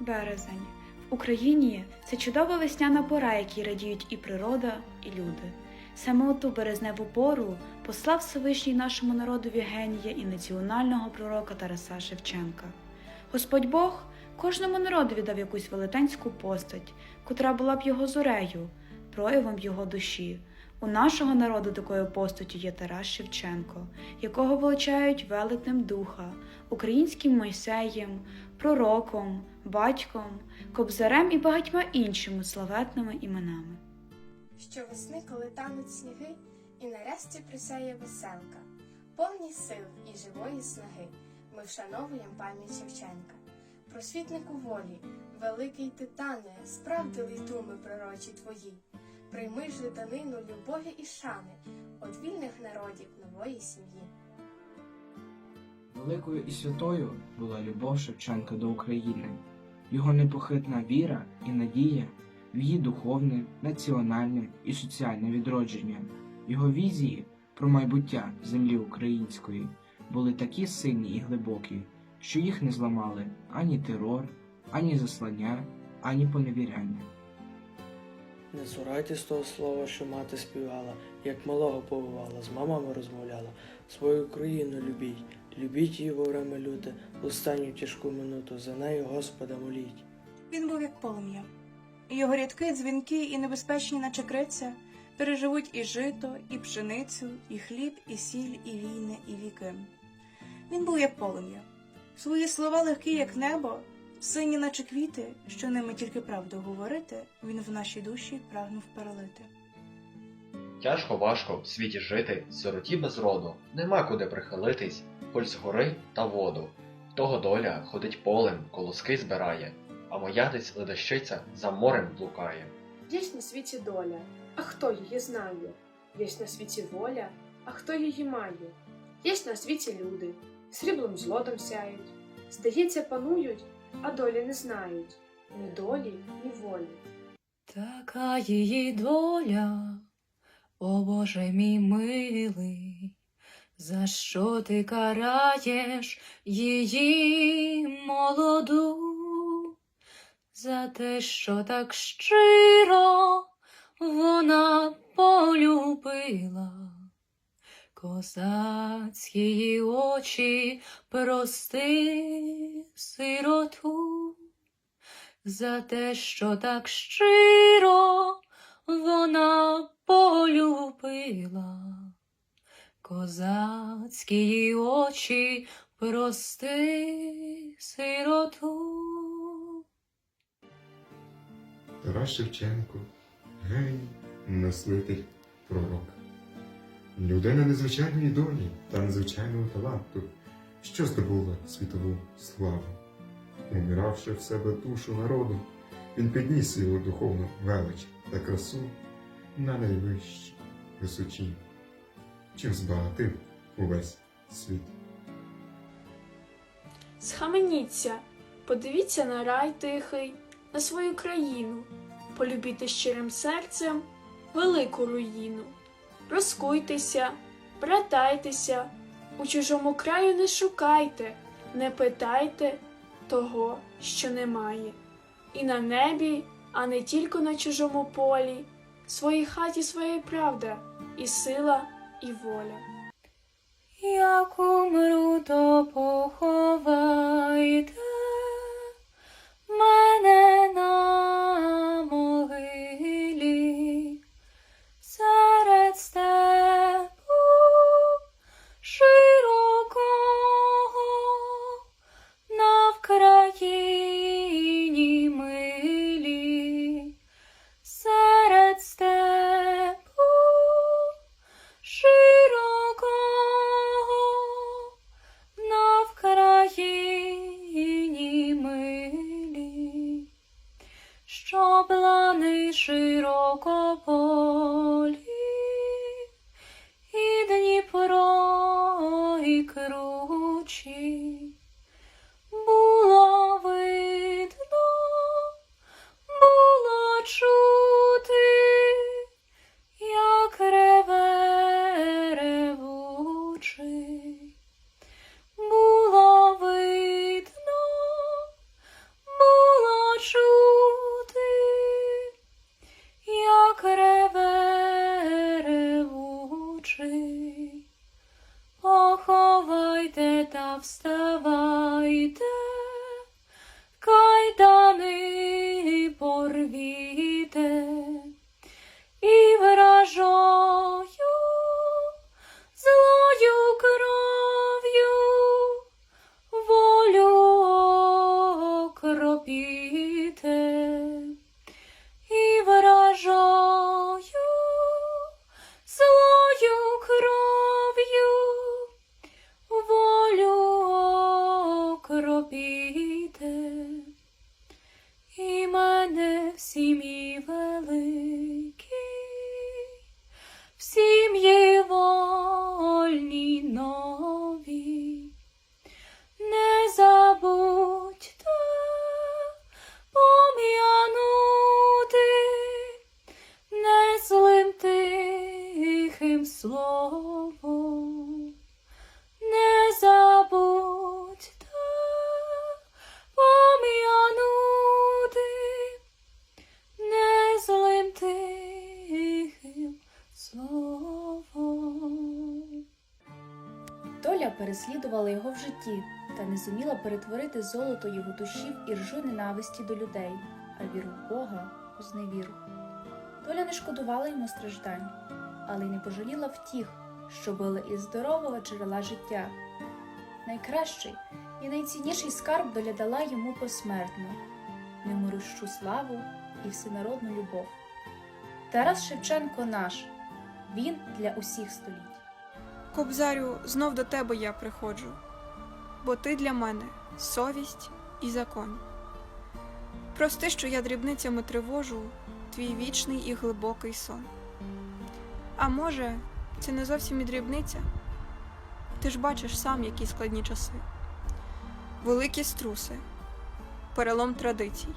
Березень. В Україні це чудова весняна пора, якій радіють і природа, і люди. Саме у ту березневу пору послав Всевишній нашому народові генія і національного пророка Тараса Шевченка. Господь Бог кожному народові дав якусь велетенську постать, котра була б його зорею, проявом його душі. У нашого народу такою постаттю є Тарас Шевченко, якого величають велетнем духа, українським Мойсеєм, пророком, батьком, кобзарем і багатьма іншими славетними іменами. Щовесни, коли тануть сніги, і на рясті присяє веселка, повні сил і живої снаги, ми вшановуємо пам'ять Шевченка. Просвітнику волі, великий титане, справдили думи пророчі твої. Прийми ж любові і шани от вільних народів нової сім'ї. Великою і святою була любов Шевченка до України, його непохитна віра і надія в її духовне, національне і соціальне відродження. Його візії про майбуття землі української були такі сильні і глибокі, що їх не зламали ані терор, ані заслання, ані поневіряння. Не цурайтесь того слова, що мати співала, як малого повивала, з мамами розмовляла. Свою країну любіть, любіть її во время люте, останню тяжку минуту, за нею Господа моліть. Він був як полум'я. Його рядки, дзвінки і небезпечні, наче криця, переживуть і жито, і пшеницю, і хліб, і сіль, і війни, і віки. Він був як полум'я. Свої слова легкі, як небо, сині, наче квіти, що ними тільки правду говорити, він в нашій душі прагнув перелити. Тяжко важко в світі жити, сироті без роду, нема куди прихилитись, хоч з гори та воду. В Того доля ходить полем, колоски збирає, а моя десь ледащиця за морем блукає. Єсть на світі доля, а хто її знає? Єсть на світі воля, а хто її має? Єсть на світі люди, сріблом злотом сяють. Здається, панують, а долі не знають. Ні долі, ні волі. Така її доля, о Боже мій милий, за що ти караєш її молоду? За те, що так щиро вона полюбила, козацькі очі прости сироту за те, що так щиро вона полюбила. Козацькі її очі прости сироту. Тарас Шевченко, геній, мислитель, пророк. Людина незвичайної долі та незвичайного таланту, що здобула світову славу. Умиравши в себе душу народу, він підніс його духовну велич та красу на найвищій висоті, чим збагатив увесь світ. Схаменіться, подивіться на рай тихий, на свою країну, полюбіте щирим серцем велику руїну. Розкуйтеся, братайтеся, у чужому краю не шукайте, не питайте того, що немає. І на небі, а не тільки на чужому полі, в своїй хаті своя правда, і сила, і воля. Як умру, то поховайте мене на що плани широко полі, вставайте. Переслідувала його в житті та не зуміла перетворити золото його душі в іржу ненависті до людей, а віру в Бога у зневіру. Доля не шкодувала йому страждань, але й не пожаліла втіх, що били із здорового джерела життя. Найкращий і найцінніший скарб доля дала йому посмертно немирущу славу і всенародну любов. Тарас Шевченко наш, він для усіх століть. Кобзарю, знов до тебе я приходжу, бо ти для мене совість і закон. Прости, що я дрібницями тривожу твій вічний і глибокий сон. А може, це не зовсім і дрібниця? Ти ж бачиш сам, які складні часи, великі струси, перелом традицій,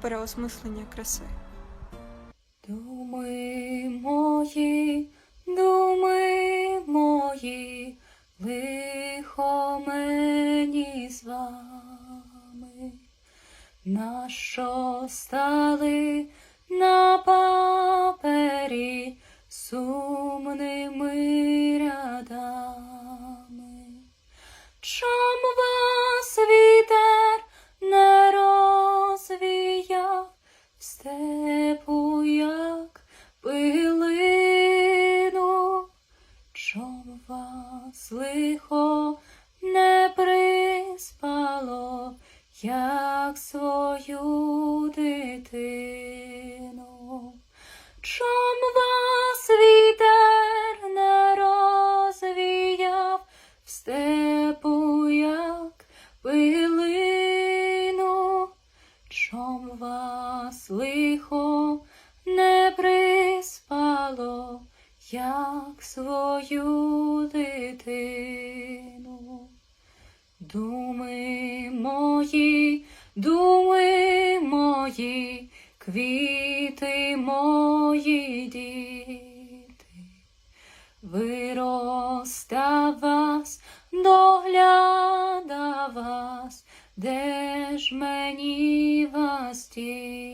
переосмислення краси. Думи мої, думи мої, лихо мені з вами, нащо стали на папері сумними як свою дитину? Чом вас вітер не розвіяв в степу, як пилину? Чом вас лихо не приспало, як свою дитину? Думи думи мої, квіти мої діти, вироста вас, догляда вас, де ж мені вас діти?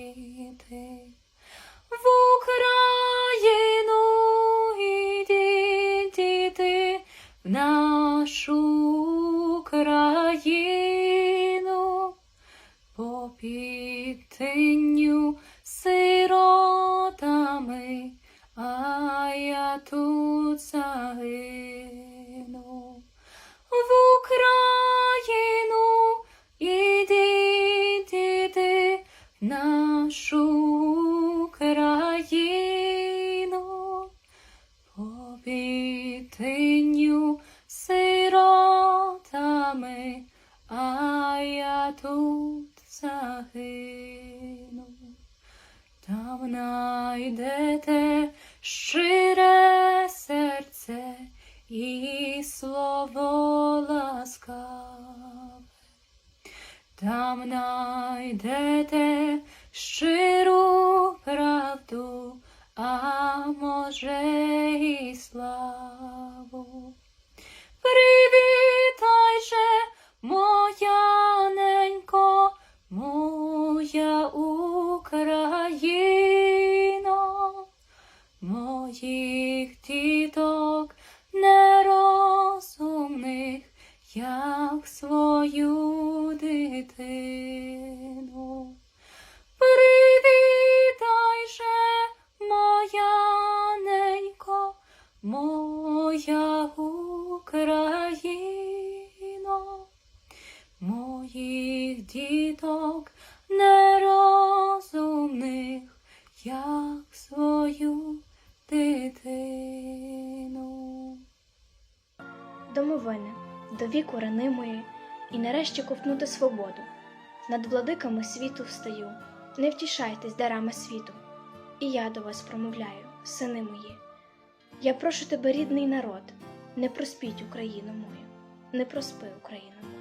Підтинню сиротами, а я тут загину. В Україну діти, в нашу країну, по Там найдете щиру правду, а може і славу. Привітай діток нерозумних, як свою дитину. Домовини, до віку рани мої, і нарешті ковтнути свободу. Над владиками світу встаю, не втішайтесь дарами світу. І я до вас промовляю, сини мої. Я прошу тебе, рідний народ, не проспіть Україну мою, не проспи Україну.